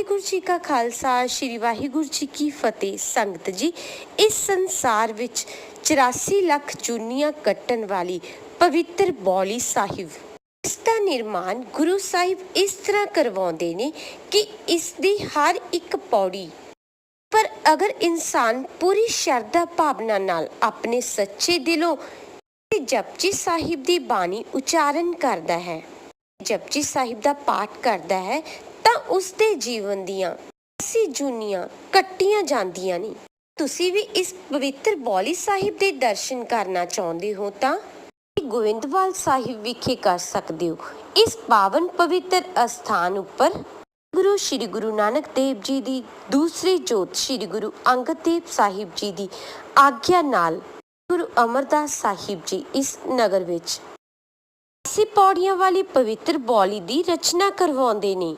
ਵਾਹਿਗੁਰੂ ਜੀ ਕਾ ਖਾਲਸਾ, ਸ੍ਰੀ ਵਾਹਿਗੁਰੂ ਜੀ ਕੀ ਫਤਿਹ। ਸੰਗਤ ਜੀ, ਇਸ ਸੰਸਾਰ ਵਿੱਚ 84 ਲੱਖ ਚੁੰਨੀਆਂ ਕੱਟਣ ਵਾਲੀ ਪਵਿੱਤਰ ਬੌਲੀ ਸਾਹਿਬ, ਇਸ ਦਾ ਨਿਰਮਾਣ ਗੁਰੂ ਸਾਹਿਬ ਇਸ ਤਰ੍ਹਾਂ ਕਰਵਾਉਂਦੇ ਨੇ ਕਿ ਇਸ ਦੀ ਹਰ ਇੱਕ ਪੌੜੀ, ਪਰ ਅਗਰ ਇਨਸਾਨ ਪੂਰੀ ਸ਼ਰਧਾ ਭਾਵਨਾ ਨਾਲ ਆਪਣੇ ਸੱਚੇ ਦਿਲੋਂ ਇਹ ਜਪਜੀ ਸਾਹਿਬ ਦੀ ਬਾਣੀ ਉਚਾਰਨ ਕਰਦਾ ਹੈ ਜਪਜੀ ਸਾਹਿਬ ਦਾ ਪਾਠ ਕਰਦਾ ਹੈ, ਤਾਂ ਉਸ ਦੇ ਜੀਵਨ ਦੀਆਂ ਅਸੀਂ ਜੁਨੀਆਂ ਕੱਟੀਆਂ ਜਾਂਦੀਆਂ ਨੇ ਤੁਸੀਂ ਵੀ ਇਸ ਪਵਿੱਤਰ ਬੌਲੀ ਸਾਹਿਬ ਦੇ ਦਰਸ਼ਨ ਕਰਨਾ ਚਾਹੁੰਦੇ ਹੋ ਤਾਂ ਗੋਇੰਦਵਾਲ ਸਾਹਿਬ ਵਿਖੇ ਕਰ ਸਕਦੇ ਹੋ। ਇਸ ਪਾਵਨ ਪਵਿੱਤਰ ਅਸਥਾਨ ਉੱਪਰ ਗੁਰੂ ਸ੍ਰੀ ਗੁਰੂ ਨਾਨਕ ਦੇਵ ਜੀ ਦੀ ਦੂਸਰੀ ਜੋਤ ਸ੍ਰੀ ਗੁਰੂ ਅੰਗਦ ਦੇਵ ਸਾਹਿਬ ਜੀ ਦੀ ਆਗਿਆ ਨਾਲ ਗੁਰੂ ਅਮਰਦਾਸ ਸਾਹਿਬ ਜੀ ਇਸ ਨਗਰ ਵਿੱਚ ਅਸੀਂ ਪੌੜੀਆਂ ਵਾਲੀ ਪਵਿੱਤਰ ਬੌਲੀ ਦੀ ਰਚਨਾ ਕਰਵਾਉਂਦੇ ਨੇ।